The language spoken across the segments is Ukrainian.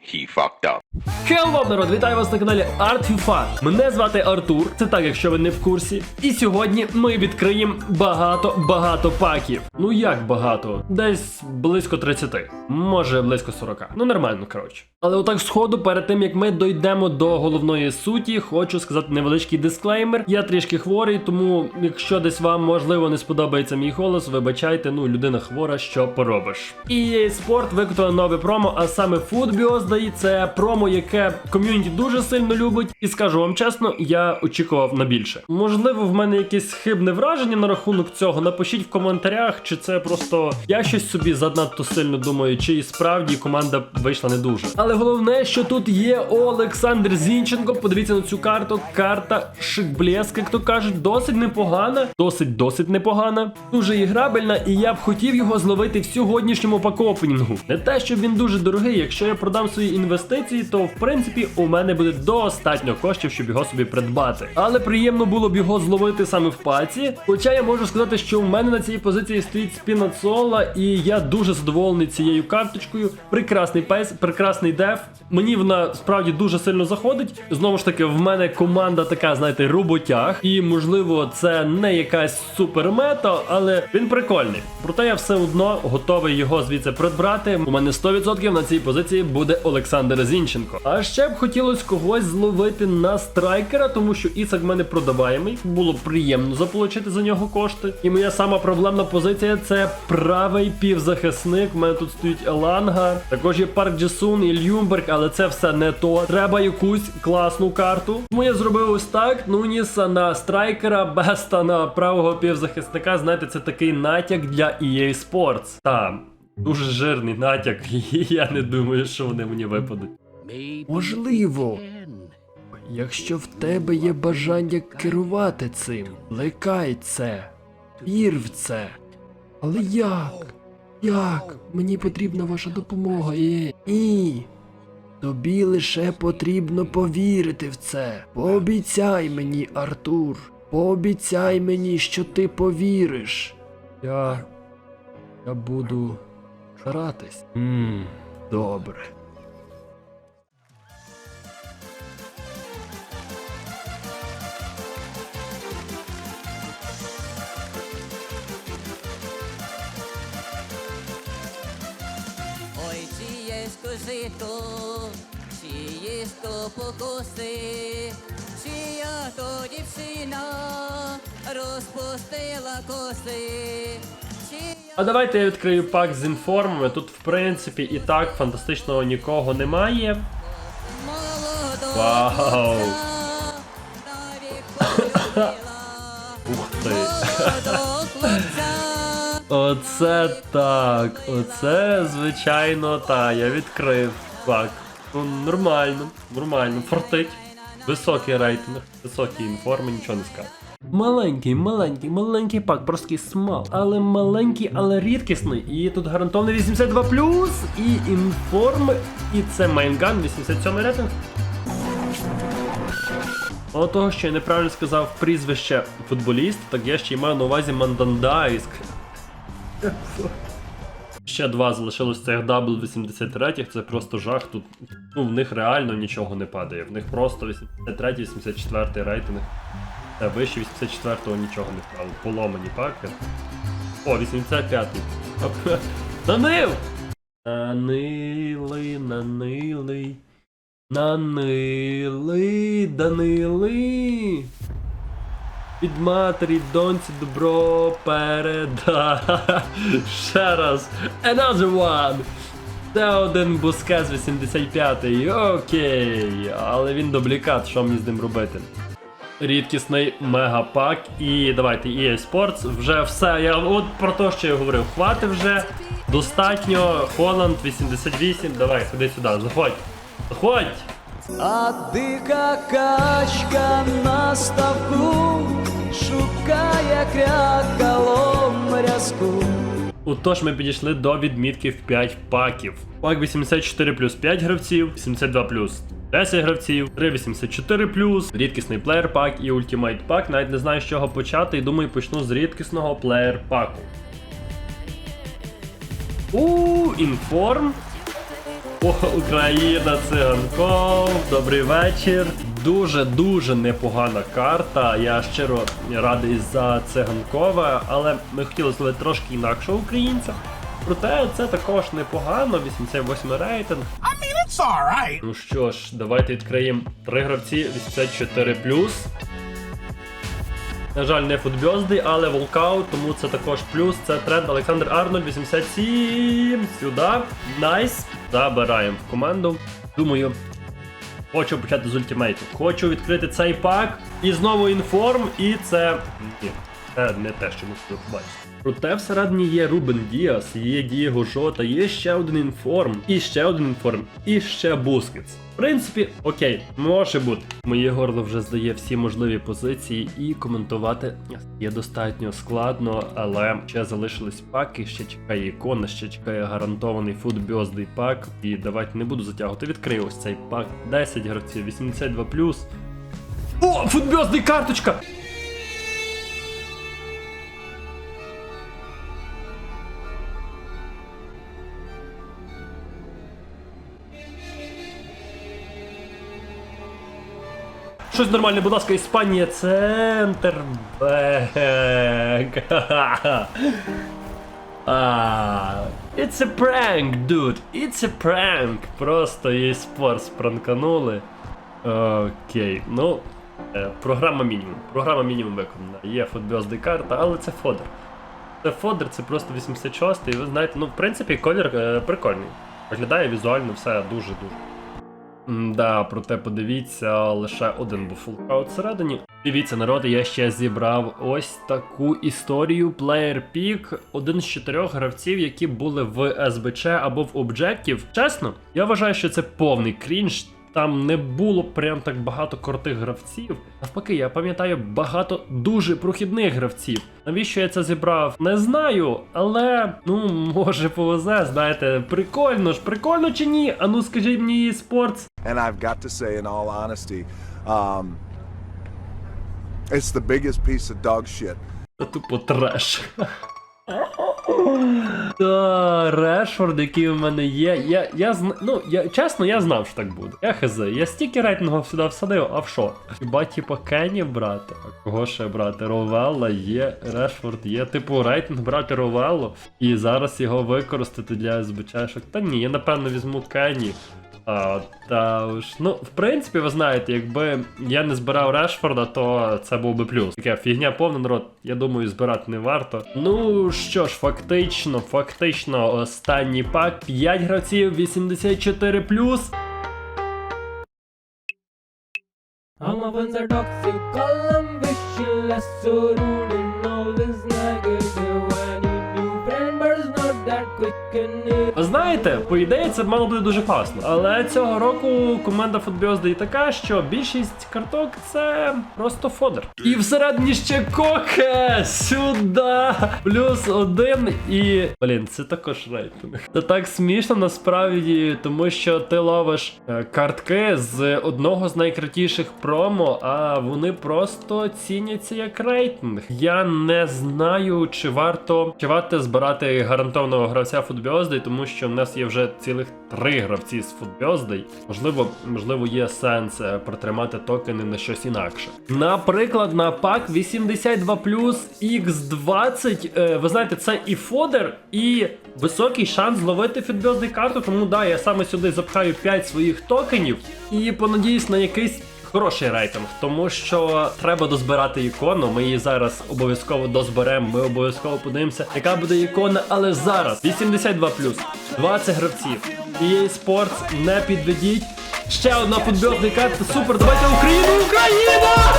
He fucked up. Хелло, народ! Вітаю вас на каналі Art You Fun. Мене звати Артур, це так, якщо ви не в курсі. І сьогодні ми відкриємо багато-багато паків. Ну як багато? Десь близько 30. Може близько 40. Ну нормально, коротше. Але отак сходу, перед тим як ми дійдемо до головної суті, хочу сказати невеличкий дисклеймер. Я трішки хворий, тому якщо десь вам можливо не сподобається мій голос, вибачайте, ну людина хвора, що поробиш. EA Sport викотила нове промо, а саме Food Birthday – це промо, яке ком'юніті дуже сильно любить. І скажу вам чесно, я очікував на більше. Можливо, в мене якесь хибне враження на рахунок цього. Напишіть в коментарях, чи це просто я щось собі занадто сильно думаю, чи і справді команда вийшла не дуже. Але головне, що тут є Олександр Зінченко. Подивіться на цю карту. Карта шик-блеск, як то кажуть, досить непогана, досить досить непогана, дуже іграбельна, і я б хотів його зловити в сьогоднішньому пакоопенінгу. Не те, щоб він дуже дорогий. Якщо я продам свої інвестиції, то в принципі у мене буде достатньо коштів, щоб його собі придбати. Але приємно було б його зловити саме в паці. Хоча я можу сказати, що в мене на цій позиції стоїть спінацола, і я дуже задоволений цією карточкою. Прекрасний пейс, прекрасний деф. Мені вона справді дуже сильно заходить. Знову ж таки, в мене команда така, знаєте, роботяг, і можливо, це не якась супермета, але він прикольний. Проте я все одно готовий його звідси придбати. У мене 100% на цій позиції буде Олександр Зінченко. А ще б хотілося когось зловити на страйкера, тому що Ісак в мене продаваємий. Було приємно заполучити за нього кошти. І моя сама проблемна позиція це правий півзахисник. У мене тут стоїть Еланга. Також є Парк Джесун і Люмберг, але це все не то. Треба якусь класну карту. Тому я зробив ось так. Нуніса на страйкера, Беста на правого півзахисника. Знаєте, це такий натяк для EA Sports. Там. Дуже жирний натяк, і я не думаю, що вони мені випадуть. Можливо. Якщо в тебе є бажання керувати цим, плекай це, вір в це. Але як? Як? Мені потрібна ваша допомога і. Ні. Тобі лише потрібно повірити в це. Пообіцяй мені, Артур. Пообіцяй мені, що ти повіриш. Я. Я буду старатись. Ммм, добре. Ой, чи є жито, чи є то покоси, чия то дівчина розпустила коси, чия А давайте я відкрию пак з інформами. Тут, в принципі, і так фантастичного нікого немає. Вау! Ух ти. Оце так. Оце, звичайно, та, я відкрив. Так. Ну, нормально, нормально. Фортить. Високий рейтинг, високі інформи, нічого не скажу. Маленький, маленький, маленький пак, простий смал, але маленький, але рідкісний. І тут гарантований 82 і інформи, і це майнган, 87 рейтинг. Мало того, що я неправильно сказав прізвище футболіст, так я ще й маю на увазі Мандандайськ. Ще два залишилось цих дабл 83 це просто жах. Тут ну, в них реально нічого не падає. В них просто 83 84 рейтинг. Та вище 84-го нічого не впало. Поломані паки. О, 85-й. Нанив! Нанили, нанили. Нанили, данили. Від матері доньці добро переда. Ще раз. Another one. Це один бускет 85-й. Окей. Але він дублікат, що мені з ним робити? Рідкісний мегапак. І давайте EA Sports. Вже все. Я от про те, що я говорив. Хвати вже. Достатньо. Холланд 88. Давай, ходи сюди, заходь. Заходь! А дика качка на ставку шукає крякалом рязку. Отож, ми підійшли до відмітки в 5 паків. Пак 84 плюс 5 гравців, 72 плюс 10 гравців, 384 плюс, рідкісний плеєр пак і ультимейт пак. Навіть не знаю з чого почати, і думаю, почну з рідкісного плеєр паку. У, інформ. О, Україна, циганков, добрий вечір. Дуже дуже непогана карта. Я щиро радий за циганкова, але ми хотіли зловити трошки інакшого українця. Проте це також непогано, 88 рейтинг. It's alright. Ну що ж, давайте відкриємо три гравці 84 На жаль, не футбьозди, але волкаут, тому це також плюс. Це тренд Олександр Арнольд, 87. Сюди. Найс. Забираємо в команду. Думаю, хочу почати з ультимейту. Хочу відкрити цей пак. І знову інформ, і це. Ні, це не те, що ми хотіли побачити. Проте всередині є Рубен Діас, є Дієго Жота, є ще один інформ, і ще один інформ, і ще Бускетс. В принципі, окей, може бути. Моє горло вже здає всі можливі позиції, і коментувати є достатньо складно, але ще залишились паки, ще чекає ікона, ще чекає гарантований футбьоздий пак. І давайте не буду затягувати. Відкрию ось цей пак. 10 гравців, 82 О, футбьоздий карточка! Щось нормальне, будь ласка, Іспанія, центр. Бек. А, It's a prank, dude. It's a prank. Просто її спор спранканули. Окей, ну. е, Програма мінімум. Програма мінімум виконана. Є футбьозди карта, але це фодер. Це фодер, це просто 86 і ви знаєте, ну в принципі колір е, прикольний. Виглядає візуально все дуже-дуже. Да, проте подивіться, лише один був фулкаут всередині. Дивіться, народ, я ще зібрав ось таку історію. Player Pick, один з чотирьох гравців, які були в СБЧ або в Objective. Чесно, я вважаю, що це повний крінж. Там не було прям так багато крутих гравців. Навпаки, я пам'ятаю багато дуже прохідних гравців. Навіщо я це зібрав? Не знаю, але ну може повезе, знаєте, прикольно ж, прикольно чи ні? А ну скажіть мені спортс. And I've got to say, in all honesty, um, it's the biggest piece of dog shit. Тупо треш. Та, Решфорд, який у мене є. Я, я. Ну, я, чесно, я знав, що так буде. Я хз. Я стільки рейтингу сюди всадив, а в що? Хіба типу Кенні брати? А кого ще брати? Ровелла є, Решфорд є. Типу рейтинг брати Ровеллу і зараз його використати для СБЧшок. Та ні, я напевно візьму Кенні. А, та уж, ну, в принципі, ви знаєте, якби я не збирав Решфорда, то це був би плюс. Таке фігня повна народ, я думаю, збирати не варто. Ну що ж, фактично, фактично, останній пак 5 гравців, 84 плюс. I'm знаєте, по ідеї це мало бути дуже класно. Але цього року команда Футбіозди така, що більшість карток це просто фодер. І всередині ще коке! Сюди! Плюс один і. Блін, це також рейтинг. Це так смішно насправді, тому що ти ловиш е, картки з одного з найкрутіших промо, а вони просто ціняться як рейтинг. Я не знаю, чи варто чи варто збирати гарантованого гравця Футбіозди, тому що в нас є вже цілих три гравці з Футбіозди. Можливо, можливо, є сенс е, протримати токени на щось інакше. Наприклад, на пак 82 X20. е, Ви знаєте, це і фодер, і високий шанс зловити фідбьозди карту. Тому да, я саме сюди запхаю 5 своїх токенів і понадіюсь на якийсь. Хороший рейтинг, тому що треба дозбирати ікону. Ми її зараз обов'язково дозберемо. Ми обов'язково подивимося, яка буде ікона. Але зараз 82 20 гравців. EA Sports, не підведіть. Ще одна футбольна карта. Супер. Давайте Україну! Україна!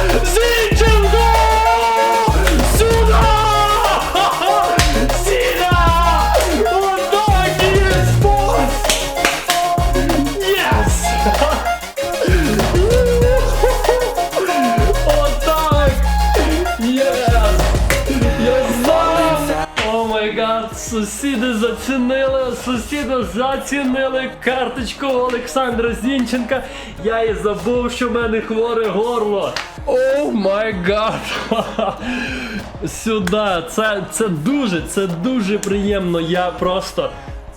Зацінили карточку Олександра Зінченка. Я і забув, що в мене хворе горло. О май гад! Сюди, це, це дуже, це дуже приємно. Я просто.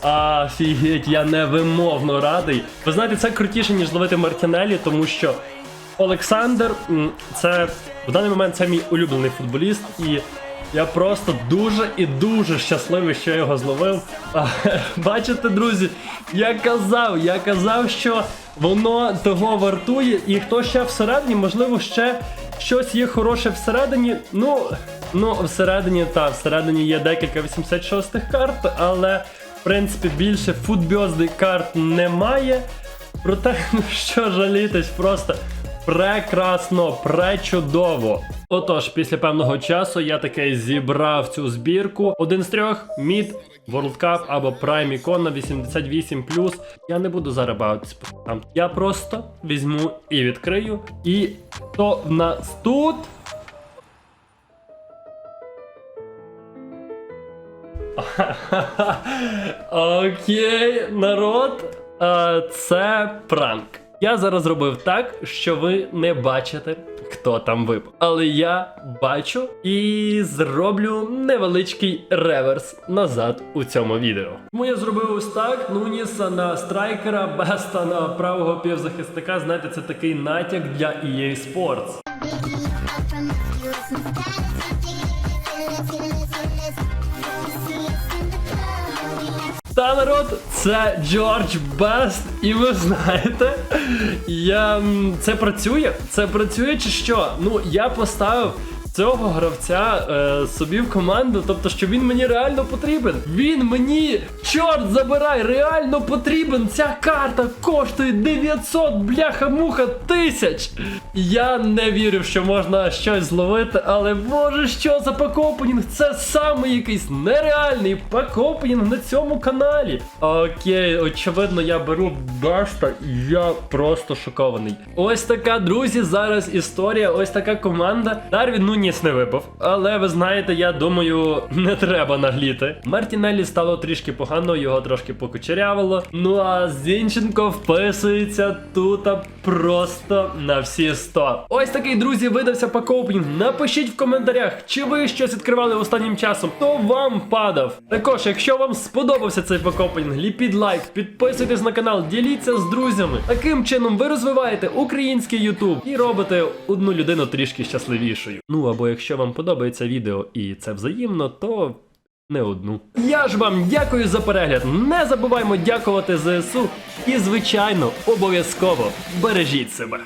А, фігеть, я невимовно радий. Ви знаєте, це крутіше, ніж ловити Мартінелі, тому що Олександр це в даний момент це мій улюблений футболіст, і я просто дуже і дуже щасливий, що його зловив. Бачите, друзі, я казав, я казав, що воно того вартує, і хто ще всередині, можливо, ще щось є хороше всередині. Ну, ну всередині, та всередині є декілька 86-х карт, але в принципі більше футбьозди карт немає. Проте, ну що жалітись, просто прекрасно, пречудово. Отож, після певного часу я таки зібрав цю збірку. Один з трьох мід. World Cup або Prime Icon 88 Я не буду зараз там. Я просто візьму і відкрию. І то в нас тут. Окей, народ, е, це пранк. Я зараз зробив так, що ви не бачите, хто там випав. Але я бачу і зроблю невеличкий реверс назад у цьому відео. Тому я зробив ось так: Нуніса на страйкера, Беста на правого півзахисника. Знаєте, це такий натяк для EA Sports. Народ, це Джордж Бест, і ви знаєте, я це працює? Це працює чи що? Ну я поставив цього гравця е, собі в команду, тобто, що він мені реально потрібен. Він мені, чорт забирай, реально потрібен. Ця карта коштує 900 бляха-муха тисяч. Я не вірив, що можна щось зловити, але боже, що за пакопенінг? Це саме якийсь нереальний пакопенінг на цьому каналі. Окей, очевидно, я беру Баста, і я просто шокований. Ось така, друзі, зараз історія, ось така команда. Дарвін Нуніс не випав, але ви знаєте, я думаю, не треба нагліти. Мартінеллі стало трішки погано, його трошки покучерявило. Ну а Зінченко вписується тут просто на всі 100. Ось такий, друзі, видався пакоупінг. Напишіть в коментарях, чи ви щось відкривали останнім часом, хто вам падав. Також, якщо вам сподобався цей пакоупінг, ліпіть лайк, підписуйтесь на канал, діліться з друзями. Таким чином ви розвиваєте український Ютуб і робите одну людину трішки щасливішою. Ну або якщо вам подобається відео і це взаємно, то. Не одну. Я ж вам дякую за перегляд. Не забуваймо дякувати ЗСУ. І, звичайно, обов'язково бережіть себе.